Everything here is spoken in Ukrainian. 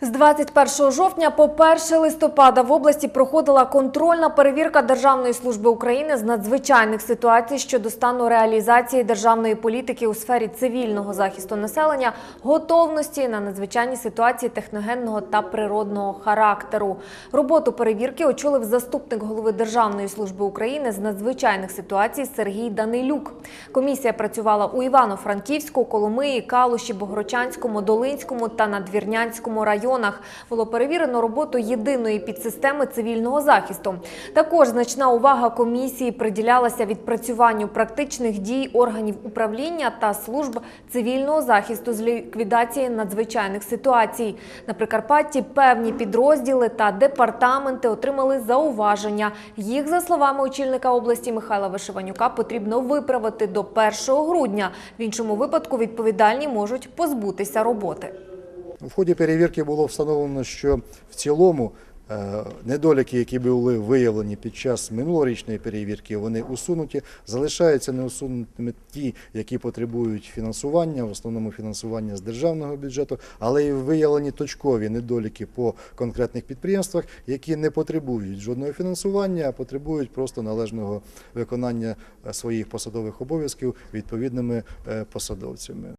З 21 жовтня по 1 листопада в області проходила контрольна перевірка Державної служби України з надзвичайних ситуацій щодо стану реалізації державної політики у сфері цивільного захисту населення, готовності на надзвичайні ситуації техногенного та природного характеру. Роботу перевірки очолив заступник голови Державної служби України з надзвичайних ситуацій Сергій Данилюк. Комісія працювала у Івано-Франківську, Коломиї, Калуші, Богородчанському, Долинському та Надвірнянському районах. Було перевірено роботу єдиної підсистеми цивільного захисту. Також значна увага комісії приділялася відпрацюванню практичних дій органів управління та служб цивільного захисту з ліквідації надзвичайних ситуацій. На Прикарпатті певні підрозділи та департаменти отримали зауваження. Їх, за словами очільника області Михайла Вишиванюка, потрібно виправити до 1 грудня. В іншому випадку відповідальні можуть позбутися роботи. В ході перевірки було встановлено, що в цілому е, недоліки, які були виявлені під час минулорічної перевірки, вони усунуті. Залишаються неусунутими ті, які потребують фінансування, в основному фінансування з державного бюджету, але і виявлені точкові недоліки по конкретних підприємствах, які не потребують жодного фінансування, а потребують просто належного виконання е, своїх посадових обов'язків відповідними е, посадовцями.